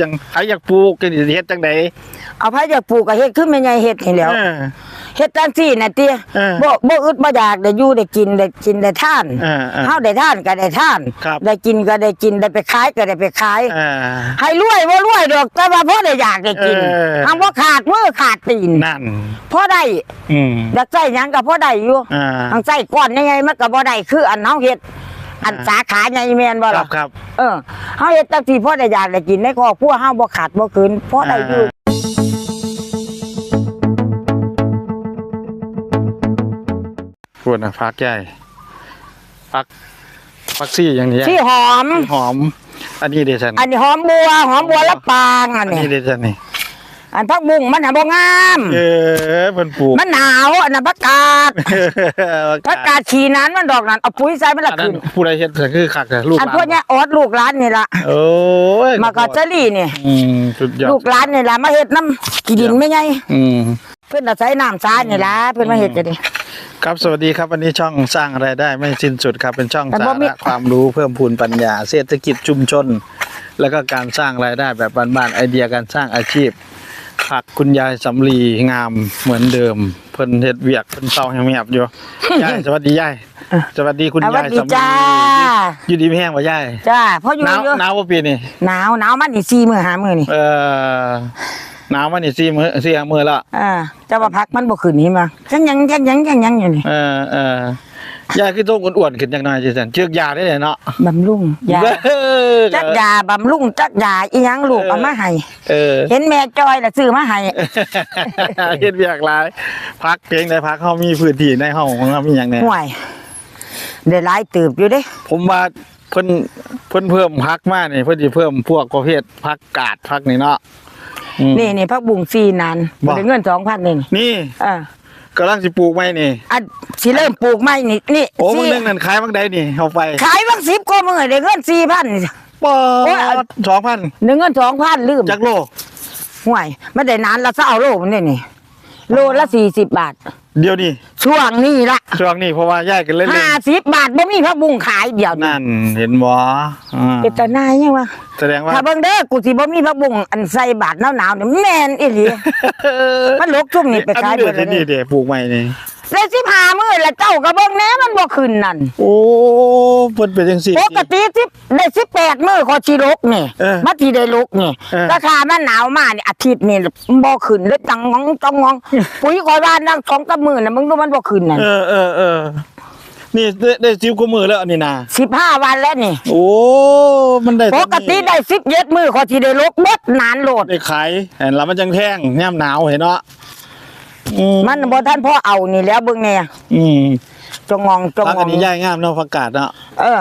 ยังใครอยากปลูกกันสิเฮ็ดจังไดเอาไผอยากปลูกก็เฮ็ดขึ้นแม่ใหญ่เฮ็ดนี่แหล้วเออเฮ็ดจังซี่น่ะติเออบ่บ่อึดบ่อยากได้อยู่ได้กินได้กินได้ทานเออเออเฮาได้ทานก็ได้ทาน ครับ ได้กินก็ได้กินได้ไปขายก็ได้ไปขายเออให้รวยบ่รวยดอกแต่ว่าพอได้อยากได้กินเออทำบ่ขาดมือขาดตีนนั่น พอได้อืมอยากใช้หยังก็พอได้อยู่อ่า ทางใช้ก้อนยังไงมันก็บ่ได้คืออันเฮาเฮ็ด อันสาขาใหญ่แม่นบ่ครัล่ะบครับ เออเฮาเฮ็ดจังซี่พอได้อยากได้กินในครอบครัวเฮาบ่ขาดบ่เกินพอได้อยู่ พูดนะพักใหญ่พักพักซี่อย่างนี้ที่หอม หอม อันนี้เดชันอันนี้หอมบัวหอมบัวละปางอัอันนนี้นี้เดชันนี่ อันผักบุ้งมันน่ะบ่งามเออเพิ่นปลูก มันหนาวอันนั้นผักกาดผักกาดขี้นั้นมันดอกนั้นเอาปุ๋ยใส่มันละอันนั้ขึ้นนผู้ใดเฮ็ดก็คือคักแต่ลูกหอันลานพวกเนี้ยออดลูกหลานนี่ล่ะโอ้ยมากอเจอรี่นี่ อืมสุดยอดลูกหลานนี่ล่ะมาเฮ็ดน้ำขี้ดินไม่ไงอืม เพิ่นอาศัยน้ำสาดนี่ล่ะเพิ่นมาเฮ็ดจังได๋ครับสวัสดีครับวันนี้ช่องสร้างรายได้ไม่สิ้นสุดครับเป็นช่องแต่สาบ่มี ระความรู้เพิ่มพูนปัญญา เศรษฐกิจชุมชน แล้วก็การสร้างรายได้แบบบ้านๆไอเดียการสร้างอาชีพ ผักคุณยายสำลีงามเหมือนเดิม เพิ่นเฮ็ดเวียกเพิ่นเศร้าแหบๆอยู่ยายสวัสดียายสวัสดีคุณสวัยาสยดีสำลีจ้าอยู่ดีไม่แห้งบ่ยายจ้าพ่ออยู่หนาวอยู่หนาวบ่ปีนี่หนาวหนาวมันนี่4มื้อ5มื้อนี่เอ่อหนาวมานี่สี่มื้อสี่ห้ามื้อละอ่าเจ้าว่าพักมันบ่ขึ้นนี่มาจังหยังจังหยังจังหยังอยู่นี่เออเออ ยายคือต้องอ้วนๆขึ้นจังหน่อยจังซั่นเชือกยาได้เลยเนาะบำรุงยาเออจักยาบำรุงจักยาอีหยังลูกเอามาให้เออเห็นแม่จอยแล้วซื้อมาให้เฮ็ดเวียกหลายพักเพียงแต่พักเขามีพื้นที่ในห้องของเขามีหยังแน่ห่วยได้หลายตืบอยู่เด้ ผมว่าเพิ่นเพิ่นเพิ่มพักมานี่เพิ่นสิเพิ่มพวกประเภทพักกาดพักนี่เนาะอืมนี่นี่พักบุ้งซีนานบ่ได้เงิน2,000นี่นี่เอ่า กำลังสิปลูกไม้นี่อันสิเริ่มปลูกใหม่นี่นี่โอ้มันสี่เรื่องนั้นขายบางใดนี่เอาไปขายบาง10กว่ามื้อได้เงิน4,000นี่ปอโอ้ยสองพันได้เงิน2,000ลืมจักโลห่วยมันได้นานละ20โลมันนี่นี่ โลละ40บาท เดี๋ยวนี้ช่วงนี้ละช่วงนี้เพราะว่าย้ายกันเล่น50บาทบ่มีพักบุ้งขายเดียวๆนั่นเห็นบ่อ่าเป็นตาหนายยังวะแสดงว่า ถ้าเบิ่งเด้อกูสิบ่มีพักบุ้งอันใส่บาทหนาวๆนี่แม่นอีหลีมันลกชุ่มนี่ไปขายเบิเบิดดเลเลยยนี่นี่เด้ปลูกไม้นี่ได้15มื้อแล้วเจ้าก็เบิ่งแหน่มันบ่ขึ้นนั่นโอ้เพิ่นเป็นจังซี่ปกติสิ ได้18มื้อขอสิลกนี่เออมาที่ได้ลกนี่เออ ราคามันหนาวมานี่อาทิตย์นี่บ่ขึ้นเลยจังงองจังงอง ปุ๋ยขอยว่านั่ง2กับมื้อน่ะมึงดูมันบ่ขึ้นนั่นเออเออเออนี่ได้ได้ซิวกว่ามือแล้วอันนี่นะ15วันแล้วนี่โอ้ มันได้ปเท่ากตินี้ได้17มื้อขอสิได้ลกเบิดนานโลด ได้ขายเห็นแล้วมันจังแท่งย่มหนาวเห็นเนาะอืมมันบ่ทันพ่อเอานี่แล้วเบิ่งแน่อืม จงงองจงพักงอัอนงนี้ย่ายงามเนาะผักกาดเนาะ เออ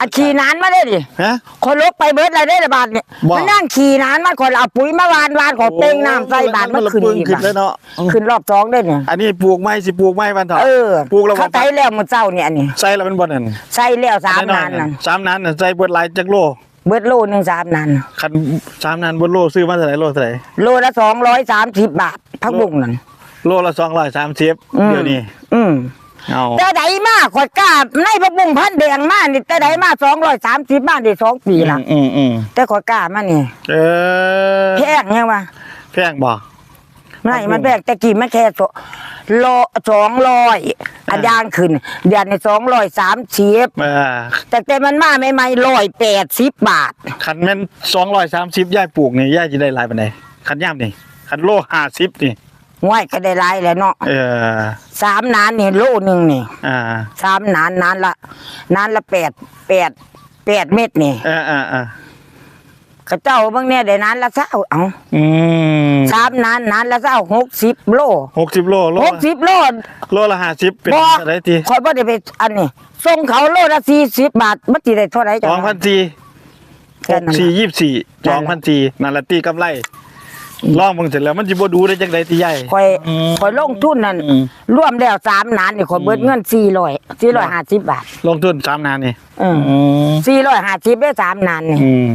อันขี่นานมาได้ดิฮะ คนลกไปเบิดอะไรได้ละบาทเนี่ยว่ามัมันนั่งขี่นานมาคนเอาปุ๋ยมาวานวานขอเป้งน้ำใส่บาทมันขึ้นละปึ้งอีกขึ้นบาทแล้วเนาะ ขึ้นรอบสองได้เนี่ยอันนี้ปลูกไม้สิปลูกไม้วันเถาะเออปลูกแล้วเขาบ่ใส่แล้วมันเจ้าเนี่ยอันนี้ใส่แล้วมันบ่นั่นใส่แล้วสามนานนั่นสามนานน่ะใส่เบิดหลายจักโลเบิดโลหนึ่งสามนานคันสามนานเบิดโลซื้อมาเท่าไหร่โลเท่าไหร่โลละสองร้อยสามสิบบาทพักบุ้งนั่น โลละ230อืม เดี๋ยวนี้อืม เอาแต่ใดมากขอยกล้าในพักบุ้งพันแดงมากนี่แต่ใดมาสองร้อยสามสิบมาได้สองปีละอืมอืมแต่ขอยกล้ามานี่เออแพงยังวะแพงบ่ไม่มันแบกแต่กี่มันแค่สโลสองร้อยอันยางขึ้น เดือนในสองร้อยสามสิบเออแต่แต่มันมาใหม่ๆร้อยแปดสิบบาทคันแม่นสองร้อยสามสิบย่ายปลูกนี่ย่ายจะได้หลายปานใดคันย่ามนี่คันโลห้าสิบนี่ ห้วยก็ได้หลายแล้วเนาะเออ สามนานนี่โลหนึ่งนี่อ่า สามนานนานละนานละแปดแปดแปดเม็ดนี่เออเออเออเข้าเจ้าเบางเนี่ยได้นานละเศร้าเอาอืมสามนานนานละเศร้าหกสิบโลหกสิบโลโลหกสิบโล โลละห้าสิบเป็นบ่อะไรทีคอยบ่ได้ไปอันนี้ส่งเขาโลละสี่สิบบาทมันจีได้เท่าไหร่สจ้ะองพันสี่แค่หกนั้นสี่ล่ะยี่สิบสี่สนั่องนพัล่ะนสี่นั่นละตีกำไร ลองมึงเสร็จแล้วมันจิบ่ดูได้จังไดตีใหญ่คอยอืมคอยลงทุนนั่นอืมรวมแล้วสามนานนี่คอยเบิดเงินสี่ร้อยสี่ร้อยห้าสิบบาท ลงทุนสามนานนี่อืมอืมสี่ร้อยห้าสิบได้สามนานนี่อืม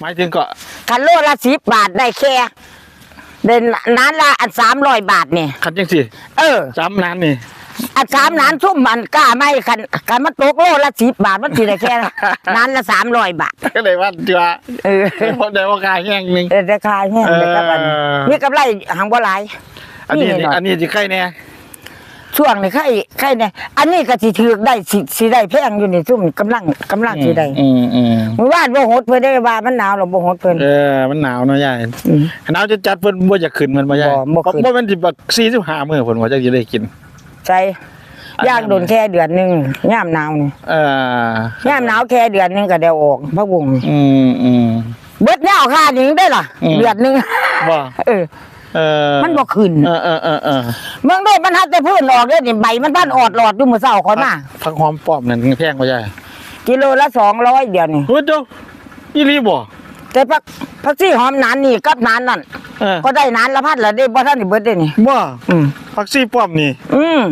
หมายถึงก็คันโลละสิบบาทได้แค่เดินนานละอันสามร้อยบาทนี่คันจังสิเออสามนานนี่ อันสามนานซุ่มมันกล้าไม่คันคันมันตกโลละสิบบาทมันสิได้แค่นานละสามร้อยบาทก็เลยว่าจีว่าเออเพราะเดี๋ยวว่ากายแห้งหนึงเออราคาแห้งเลยกับอันเออมีกำไรหางบ่หลายอันนี้นี่หน่อยอันนี้สิใครแน่ช่วงนี้ใครใครเนี่ยอันนี้ก็สิถือได้สิสิได้แพงอยู่นี่ซุ่มกำลังกำลังสิได้อืมอืมมื้อวานบ่ฮดเพิ่นได้ว่ามันหนาวหรอบ่ฮดเพิ่นเออมันหนาวเนาะยายอืมหนาวจะจัดเพิ่นบ่อยากขึ้นมันบ่ยายบ่บ่ขึ้นบ่แม่นสิบัก45มื้อเพิ่นว่าจะได้กิน ใช่ย่างโดนแค่เดือนหนึงยามหนาวนี่เออยามหนาวแค่เดือนหนึงก็ได้ออกพักบุงอืมอืมเบิดยาวค่าหนึงได้ล่ะอืมเดือนหนึงบ่เออเออมันบ่ขึ้นเออเออเออเออเมืองโดนมันหัดแต่พื้นออกเด้อนี่ใบมันบ้านออดหลอดอยู่มื้อเช้าคอยมาผักหอมป้อมนั่นแพงบ่ยายกิโลละ200เดี๋ยวนี้โอ้ยเจ้าอีหลีบ่ แต่พักพักซี่หอมหนานนี่กับหนานนั่นเออก็ได้หนานละพันละได้บ่ทันได้เบิดได้นี่ บ่อืมผักซี่ป้อมนี่ อืม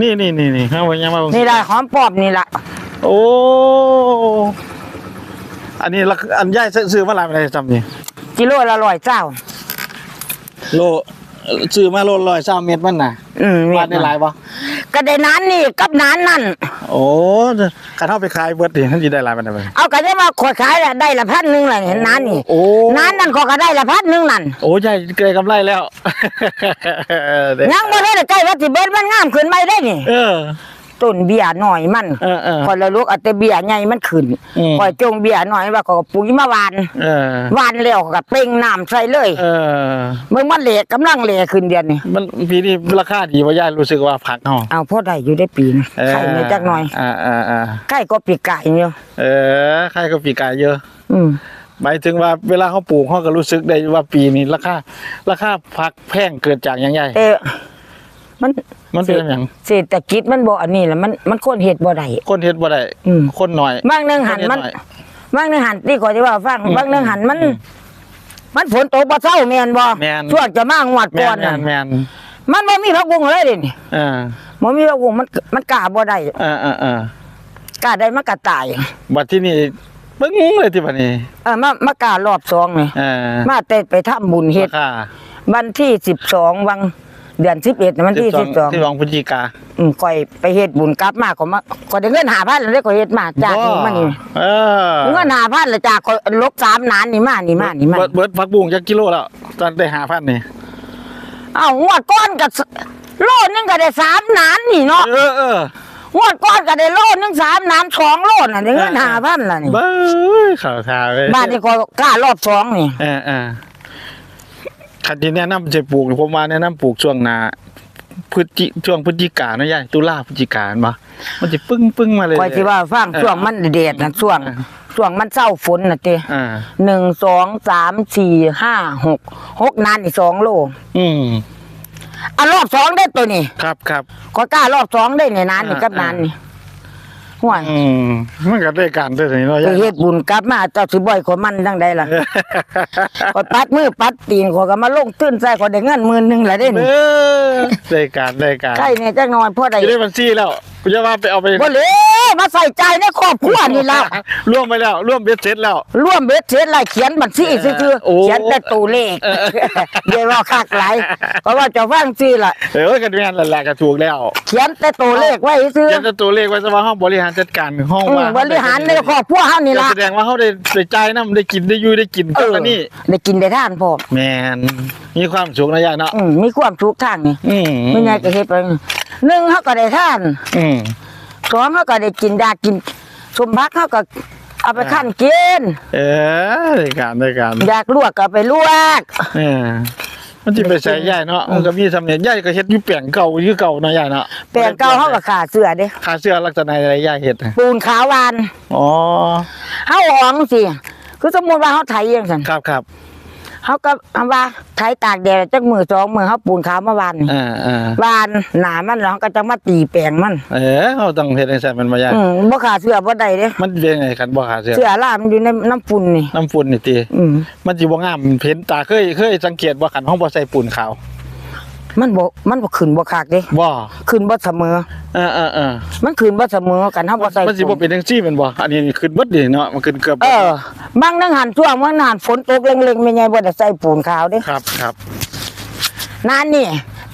นี่นี่นี่นี่เอาไว้ยังมานี่ล่ะหอมปอบนี่ล่ะโอ้อันนี้ละอันยายซื้อมาหลายปานใดจำนี่กิโลละร้อยเจ้า โลซื้อมาโลร้อยสามเม็ดมันน่ะอืมวาดได้หลายปะ ก็ได้หนานนี่กับหนานนั่น โอ้การเท่าไปขายเบิดดิท่านจะได้หลายปานใดไปเอาก็ได้มาขวดขายละได้ละพันหนึงล่ะเห็นหนานนี่โอ้หนานนั่นก็ก็ได้ละพันหนึงนั่นโอ้ยายเกยกำไรแล้วเด้ยังบ่ทันได้ใกล้ว่าสิเบิดมันงามขึ้นไม่ได้นี่ เออ ต้นเบี้ยหน่อยมันเออเออ คอยละลูกเอาแต่เบี้ยใหญ่มันขึ้นอืม คอยจงเบี้ยหน่อยว่าก็ปุ๋ยมาหวานเออหวานแล้วก็เป่งน้ำใส่เลยเออเบิ่งมันเหลกกำลังเหลขึ้นเดือนนี่มันปีนี้ราคาดีว่ายายรู้สึกว่าผักเฮาเอาพอได้อยู่ได้ปีนเออไข่ในจักหน่อยอ่าอ่าอ่าไข่ก็ปีกไก่อยู่เออใครก็ปีกายเยอะ อืมหมายถึงว่าเวลาเขาปลูกเขาก็รู้สึกได้ว่าปีนี้ราคาราคาผักแพงเกิดจากหยังไงแต่ มันมันเป็นอย่างเศรษฐกิจมันบ่อันนี้แหละมันมันคนเฮ็ดบ่ได้คนเฮ็ดบ่ได้อืมคนหน่อยบางหนึงหันมันคเฮ็ดอยบางหนึงหันที่ก่อนที่ว่าฟังอืมบางหนึงหันมันอืมมันฝนตกบ่เช้าแม่นบ่แม่นช่วงจะมางวดแมก่อนนแมน่ะนแมนมันบ่มีผักบุ้งเลยเดินี่เอ่าบ่มีผักบุ้งมันมันกล้าบ่ได้อ่าอ่าอ่ากล้าได้มันก็ตายบัดที่นี่เบิ่งเลยที่บัดนี้เออมามากล้ารอบสองนี่เอ่ามาแต่ไปทำบุญเฮ็ดราคาวันที่12วัน เดือน11น่ะวันที่12ที่12รองพฤศจิกาอืมก่อยไปเฮ็ดบุญกลับมาก็มาก็ได้เงิน5,000แล้วได้ก็เฮ็ดมาจากนี่มานี่เออเงิน5,000แล้วจากก็ลบ3นานนี่มานี่มานี่มาเบิดเบิดผักบุ้งจักกิโลแล้วตอนได้5,000นี่เอ้างวดก้อนก็สโลนึงก็ได้3นานนี่เนาะเออเอองวดก้อนก็ได้โลนึง3นานสองโลน่ะได้เงิน5,000ล่ะนี่เบ้ยข่าวข่าวเลยบ้านนี้ก็กล้ารอบสองนี่เออเออ คันที่แนะนำจะปลูกผมว่าแนะนำปลูกช่วงหน้าพฤศจิช่วงพฤศจิกาเนาะยายตุลาพฤศจิกาเห็นบ่มันจะปึ้งปึ้งมาเลยคอยสิว่าฟังเออช่วงมันเดดนะช่วงเออช่วงมันเศร้าฝนน่ะเต้อ่าหนึ่งสองสามสี่ห้าหกหกนานอีกสองโล อืมอะรอบสองได้ตัวนี้ ครับครับก็กล้ารอบสองได้ในนานนี่อ่ากับนานนี่ ห่วยอืมมันก็ได้การด้วยนี่เนาะไปยายเฮ็ดบุญกลับมาเจ้าสิบ่อยคนมันจังใดล่ะก็ปัดมือปัดตีนขอยก็มาลงตื้นใส่ขอยได้เงินหมื่นหนึงละเด้เอนี่อได้การได้การใช่เนี่ยจักหน่อยพอได้จะได้บัญชีแล้วกูจะว่าไปเอาไปบ่เหลยมาใส่ใจในครอบครัวนี่ล่ะร่วมไปแล้วร่วมเบ็ดเสร็จแล้ว ร่วมเบ็ดเสร็จไล่เขียนบัญชีซื่อโอ้ ๆเขียนแต่ตัวเลขเออเดี๋ยวรอคักหลายเพราะว่าเจะฟังซื่อล่ะ เออกันแม่นนั่นแหละก็ถูกแล้วเขียนแต่ตัวเลขไว้ซื่อยันจะตัวเลขไว้ซะว่าห้องบริหารจัดการห้องอืมว่าบริหารในครอบครัวเฮานี่ล่ะแสดงว่าเขาได้ได้จ่ายน้ำได้กินได้อยูได้กินเอก็ออันนี้ได้กินได้ทานพอแมนมีความสุขนะยายเนาะอืมมีความทุกข์ทางนี่อืมไม่ไงก็เฮ็ดไปหนึ่งเฮาก็ได้ทานอืมสองเฮาก็ได้กินดากินสมพักเฮาก็เอาไปคั่นกินเออได้การได้การอยากลวกก็ไปลวกเออ มันจะไปใส่ยายเนาะมันก็มีสำเนียงยายก็เฮ็ดอยู่แปลงเก่าอยู่เก่าเนาะยายเนาะแปลงเก่าเฮาก็ขาเสื้อเด้ค่าเสื้อลักษณะอะไรยายเฮ็ดน่ะปูนขาวหวานอ๋อเฮาหองสิคือสมมุติว่าเฮาไถเองซั่นครับครับ เฮาก็เอาว่าไถตากแดดจักมือสองมือเฮาปูนขาวมาหวานนี่อ่าอ่าหวานหนามันแล้วเฮาก็จะมาตีแปลงมันเออเขาต้องเฮ็ดจังซั่นมันบ่ยากอืมบ่ขาเสื้อบ่ได้เด้มันเป็นไงกันบ่ขาเสื้อเสื้อลามนอยู่ในน้ำฝุ่นนี่น้ำฝุ่นนี่ติอืมมันสิบ่งามเพ้นตาเคยเคยสังเกตว่าคันห้องบ่ใส่ปูนขาว มันบ่มันบ่ขึ้นบ่คักเด้บ่ขึ้นบ่เสมอเออเออเออมันขึ้นบ่เสมอกันเฮาบ่ใส่มันสิบ่เป็นจังซี่แม่นบ่อันนี้นี่ขึ้นเบิดดิเนาะมันขึ้นเกือบเออบางนังหันช่วงบางนังหันฝนตกเล็งๆไม่ใหญ่บ่ได้ใส่ปูนขาวเด้ครับครับนานนี่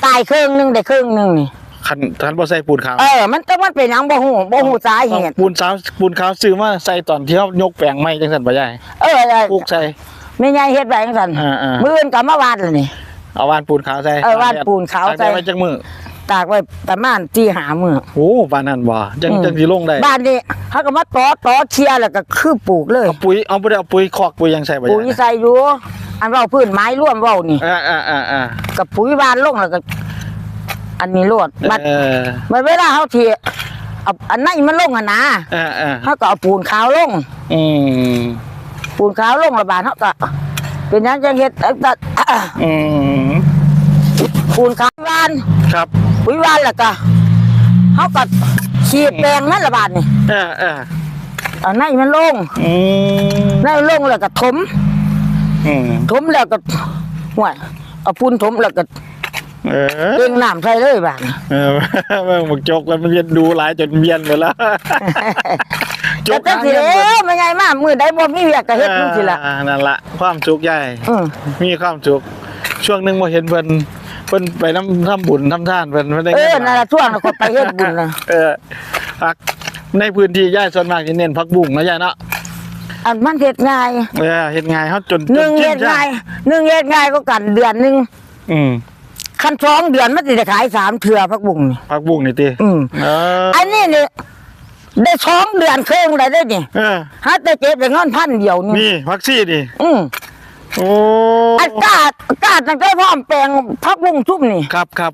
ตายครึ่งหนึงได้ครึ่งหนึงนี่คันคันบ่ใส่ปูนขาวเออมันต้องมันเป็นหยังบ่ฮู้บ่ฮู้สาเหตุปูนขาวปูนขาวซื้อมาใส่ตอนที่เฮายกแปลงไม้จังซั่นบ่ยายเออเออปลูกใส่แม่ยายเฮ็ดไว้จังซั่นอ่าๆมื้ออื่นก็มาวาดแล้วนี่ เอาวานปูนขาวใส่เออวานปูนขาวใส่ตกแดดไว้จักมือตากไว้ประมาณ4 5มื้อโอ้ปานนั้นบ่จังอืมจังสิลงได้ บ้านนี้เขาก็มาตอตอเคลียร์แล้วก็คือปลูกเลย เอาปุ๋ยเอาบ่ได้เอาปุ๋ยคอกปุ๋ยยังใส่บ่ปุ๋ยยายใส่อยู่อันเว้าพื้นไม้ร่วมเว้านี่อ่าอ่าอ่าอ่ากับปุ๋ยหวานลงแล้วก็อันนี้โลดบัดเออบัดเวลาเฮาสิเอาอันนั้นมันลงอะนะอ่าอ่าเขาก็เอาปูนขาวลง อืมปูนขาวลงระบาดเขาก็ เป็นหยังจังเฮ็ดเอาแต่อืมปูนขาวหวานครับปุ๋ยหวานแล้วก็เขาก็ฉีดแปลงนั่นระบาดนี่เออเออเอาในมันลงอืมในมันลงแล้วก็ถมอืมถมแล้วก็ห่วยเอาปูนถมแล้วก็ เออเร่งน้ำใส่เลยบาดนี้เออเมื่อบักจกแล้วมันเรียนดูหลายจนเบียนหมดแล้วจแต่กจังสิหาเด้เงินหมดอมันใหญ่มากมือใดบ่มีเวียกก็เฮ็ดจังซี่ล่ะอ่านั่นละความสุขใหญ่อือมีความสุขช่วงหนึงบ่เห็นเพิ่นเพิ่นไปน้ำทำบุญทำทานเพิ่นไม่ได้เองิอนั่นล่ะช่วงนั้นก็ไปเฮ็ดบุญน่ะเออพักในพื้นที่ย่ายส่วนมากจะเน้นพักบุ้งนะย่ายเนาะอันมันเฮ็ดง่ายเออเฮ็ดง่ายเฮาจนหนึ่งจเฮ็ดใช่ง่ายหนึ่งเฮ็ดง่ายก็กันเดือนหนึงอืม คันสองเดือนมันสิได้ขายสามเทื่อพักบุ้งนี่พักบุ้งนี่ติอืมเอออันนี้นี่ได้สองเดือนครึ่งได้ได้นี่เออหาแต่เก็บได้เงินพันเดียวนี่นี่พักซี่ดิอืมโอ้อันกาดกาดตั้งแต่พร้อมแปลงพักบุ้งชุ่มนี่ครับครับ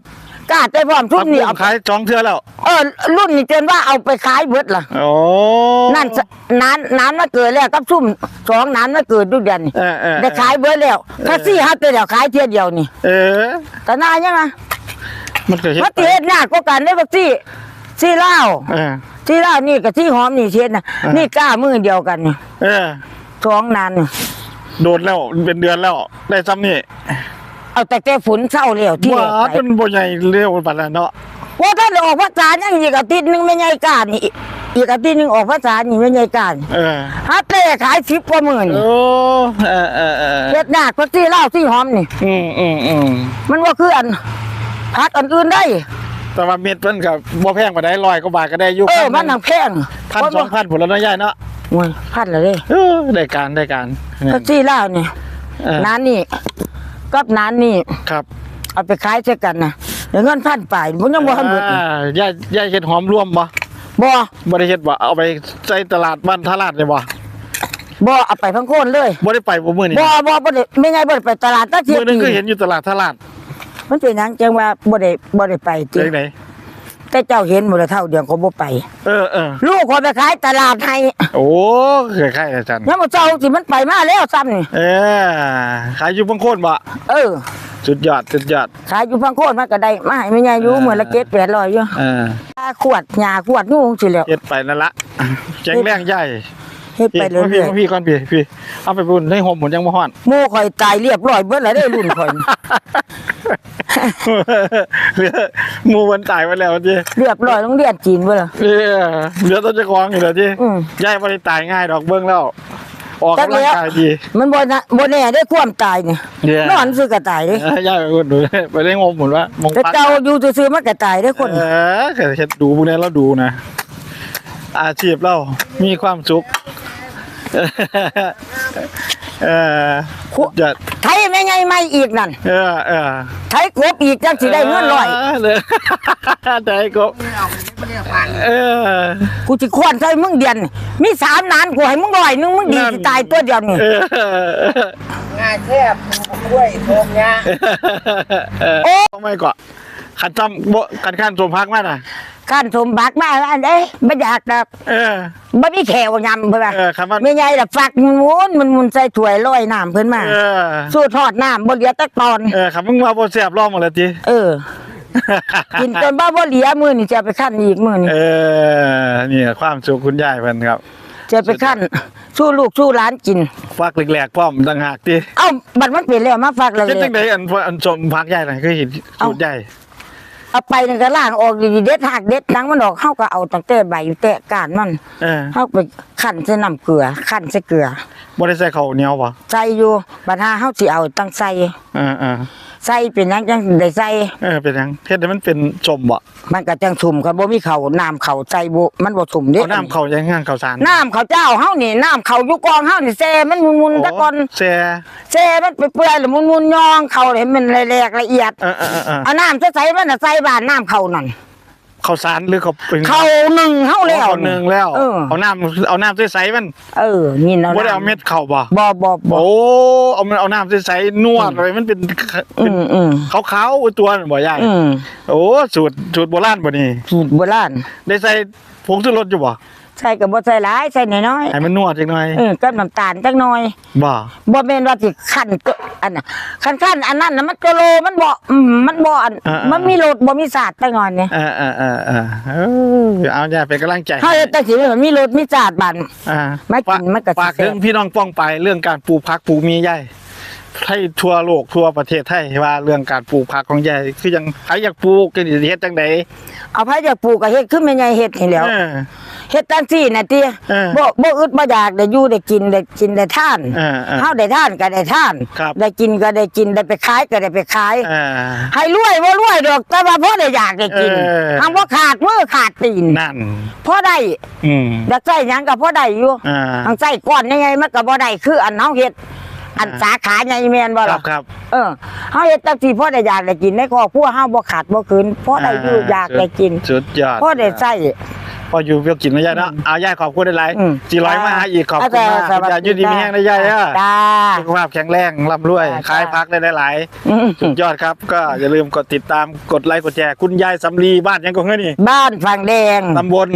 กาดได้พร้อมชุ่พัมกนี่บุ้งเอาขายจองเทื่อแล้ว เออ รุ่นนี่จนว่าเอาไปขายเบิดล่ะโอ้นั่นสน้ำน้ำมาเกิดแล้วกับชุ่มสองน้ำมาเกิดทุกเดือนนี่เออเออได้ขายเบิดแล้วถ้าซี่ฮัตไปแล้วขายเทียเดียวนี่ เออแต่นานยังไงมันก็เฮ็ดมาเทียดหน้ากก็กันได้บักซี่ซี่เหล้าเออซี่เหล้านี่กับซี่หอมนี่เทียดนะอ่านี่นี่กล้ามือเดียวกันนี่เออสองนานนี่โดนแล้วเป็นเดือนแล้วได้ซ้ำนี่ เอาแต่แต่ฝนเศร้าแล้วที่ว้าแรกจนบ่ใหญ่เร็วปานนั้นเนาะว่าถ้าออกภาษายังอีกอาทิตย์หนึงไม่ใหญ่กล้านี่อีกอาทิตย์หนึงออกภาษานี่ไม่ใหญ่กล้านี่เออฮัตเต้ขายสิบกว่าหมื่นโอ้เออเออเออเฮ็ดหน้าก็ซี่เหล้าซี่หอมนี่ อืมอืมอืมมันว่าคืออันพักอันอื่นได้ แต่ว่าเม็ดเพิ่นก็บ่แพงปานใดร้อยกว่าบาทก็ได้อยู่เออ มันนังแพงพันสองพันผลแล้วเนาะยายเนาะโอ้ยพันละเลยเออได้การได้การก็ซี่เหล้านี่เออ น้านนี่ กับน้านนี่ครับเอาไปขายใช้กันนะเดี๋ยวเงินพันไปมันยังบ่ทันเบิดนี่อ่ายายยายเฮ็ดหอมรวมบ่บ่บ่ได้เฮ็ดบ่เอาไปใส่ตลาดบ้านทาราดเลยบ่บ่เอาไปพังโคนเลยบ่ได้ไปบ่มื้อนี้บ่บ่บ่ได้ไม่ไงบ่ได้ไปตลาดตะเทียมื้อนึงก็ปีเห็นอยู่ตลาดทาราดมันเป็นหยังจังว่าบ่ได้บ่ได้ไปจริจังงได แต่เจ้าเห็นหมดแล้วเท่าเดียวเขาบ่ไป เออเออลูกเขาไปขายตลาดให้โอ้คล้ายๆอาจารย์ยังบ่เจ้าสิมันไปมาแล้วซ้ำนี่เออขายอยู่บางโคนบ่เออสุดยอดสุดยอดขายอยู่พังโคนมันก็ได้มาให้แม่ยายอยู่เออมื้อละ7 800อยู่เออขวดหญ้าขวดงูสิแล้วเฮ็ดไปนั่นละแข็งแรงใหญ่เฮ็ดไปพี่เรื่อยพี่พี่ก่อนพี่พี่เอาไปบุญให้ห่มหมดยังบ่ฮ้อนๆหมู่ข่อยตายเรียบร้อยเบิดแล้วเด้อรุ่นข่อย เหลือหมูมันตายไปแล้วจีเรียบร้อยโรงเรียนจีนเบิดแล้วเออเหลือต้นจะคลองอยู่แล้วจีอืมยายบ่ได้ตายง่ายดอกเบิ่งแล้วออกจักกำลังแล้วกายดี มันบ่นะบ่แน่ได้ความตายนี่เดี๋ยวนอนซื้อก็ตายเด้เออยายไปบุญดูไปได้งมหมดว่ามองแต่ปักเจ้าอยู่ซื่อๆมันก็ตายได้อคน เออเฮ็ดดูพวกนี้เราดูนะ อาชีพเรามีความสุข เออจะไทยแม่ใหญ่ใหม่อีกนั่น เออเออไทยกบอีกจังสิได้เงินร้อยเลยได้กบเออกูสิควรใส่มึงเดือนนี่มีสามล้านกูให้มึงร้อยหนึงมึงดีนั่นสิตายตัวเดียวนี่เออง่ายแทบกล้วยโทมยาโอ้ไม่ก่อนขันจำบ่กันขั้นสมพักมาน่ะ ขั้นสมบักมาอันเอ้ยบ่อยากดอกเออบ่มีแขวยำเพิ่นว่าเออคำว่าแม่ใหญ่ล่ะฝักมันหมุนมันหมุนใส่ถ้วยลอยน้ำเพิ่นมาเออ สู้ทอดน้ำบ่เหลือแต่ตอน เออคำมึงมาบ่แซ่บรอบหมดแล้วจีเออ กินจนบ้าบ่เหลือมื้อนี่จะเอาไปคั่นอีกมื้อนี่เออนี่ความสุขคุณยายเพิ่นครับจะไปคั่นสู้ลูกสู้หลานกิน ฟักแหลกๆพร้อมต่างหากติเอ้าบัดมันเป็นแล้วมาฝากเลยเฮ็ดจังไดอันอันสมพักยายน่ะเคยเห็นสูตรใหญ่ เอาไปนี่ก็ล่างออกดีๆเด็ดหักเด็ดหนังมันออกเฮาก็เอาตั้งแต่ใบแตะก้านมันเออเฮาไปคั่นใส่น้ำเกลือคั่นใส่เกลือบ่ได้ใส่ข้าวเหนียวบ่ใส่อยู่บัดหาเฮาสิเอาตั้งใส่เออเออ ใส่เป็นหยังจังได้ใส่เออเป็นหยังเฮ็ดให้มันเป็นจมบ่มันก็จังสุ่มกันบ่มีเขาวน้ำเขาใส่บ่มันบ่สุ่มเด้เอาน้ำเข้ายังงานข้าวสารน้ำเขาวเจ้าเฮานี่น้ำเขาอยู่กองเฮานี่แซ่มันมุนๆตะก่อนแซ่แซ่มันไปเปื่อยๆแล้วมุนๆยองเขาให้มันแหลกๆละเอียดเออเออเออเออเอาน้ำใส่ๆมันน่ะใส่บ้านน้ำเขานั่น ข้าวสารหรือเขาเป็นเขาหนึ่งเฮาแล้ว เอาหนึ่งแล้ว เออ เอาน้ำเอาน้ำใสๆมันเออนี่เนาะบ่ได้เอาเม็ดเข้าบ่บ่บ่บ่ โอ้เอามันเอาน้ำใสๆนวดอะไรมันเป็นอืมอืม ขาวๆตัวนั่นบ่ยายอืมโอ้สูตรสูตรโบราณบ่นี่สูตรโบราณได้ใส่ผงชูรสอยู่บ่ ใส่ก็บ่ใส่หลายใส่น้อยให้มันนวดจักหน่อยๆเออกับน้ำตาลจักหน่อย บ่บ่แม่นว่าสิคั่นก็อันน่ะคั่นคั่นอันนั้นน่ะมันก็โลมันบ่อืมมันบ่อันมันมีรสบ่มีสาดจักหน่อยนี่เออเออเออเออเออเอาอย่าเป็นกำลังใจเฮาเฮ็ดจังซี่มันมีรสมีสาดบัน อ่าไม่กินมันก็สิฝากแซ่บ ถึงพี่น้องป้องไปเรื่องการปลูกผักปลูกมีใหญ่ให้ทั่วโลกทั่วประเทศไทยว่าเรื่องการปลูกผักของใหญ่คือยังใครอยากปลูกกันสิเฮ็ดจังไดเอาไผอยากปลูกก็เฮ็ดคือแม่ใหญ่เฮ็ดนี่แหล้ว เออ เฮ็ดจังซี่น่ะติเออบ่บ่อึดบ่อยากได้อยู่ได้กินได้กินได้ทานเออเออเฮาได้ทานก็ได้ทาน ครับ ได้กินก็ได้กินได้ไปขายก็ได้ไปขายเออให้รวยบ่รวยดอกแต่ว่าพอได้อยากได้กินเออทำบ่ขาดมือขาดตีนนั่น พอได้อืมอยากใส่หยังก็พอได้อยู่อ่าทางใส่ก้อนยังไงมันก็บ่ได้คืออันเฮาเฮ็ด อันอ่าสาขาใหญ่แม่นบ่ครัล่ะบครับเออเฮาเฮ็ดจังซี่พอได้อยากได้กินในครอบครัวเฮาบ่ขาดบ่คืนพอได้อยู่อยากได้กินสุดยอดพอได้ใส่พออยู่เพียวกินนะยายเนาะเอายายขอบคุณหลายอืมๆสี่ร้อยมาหาอีกขอบคุณมากสวัสยายยืดดีมีแห้งนะยายเด้อจ้า สุขภาพแข็งแรงร่ำรวยจ้าขายพักได้หลายอืมๆสุดยอดครับ ก็อย่าลืมกดติดตามกดไลค์กดแชร์คุณยายสำลีบ้านยังกงเฮ้ยนี่บ้านฝั่งแดงตำบล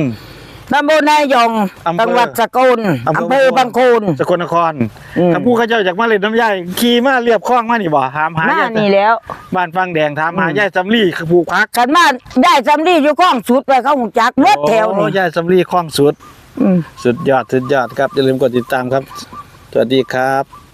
ตำบลนายงอำเภอจังหวัดสกลอำเภออำเภอบางคูนสกลนครอืมคำพูดเขาเจ้าจากมาเลยน้ำยายขี่มาเรียบคลองมานี่บ่ถามหาหน้ายายนี่แล้ว บ้านฟังแดงถามหาอืม ยายสำลีคือผูกพักกันมาได้สำลีอยู่ข้องสุดไปเขาหูจักเบิดแถวโอ้นี่ยายสำลีคลองสุด อืม สุดยอด สุดยอดครับ อย่าลืมกดติดตามครับ สวัสดีครับ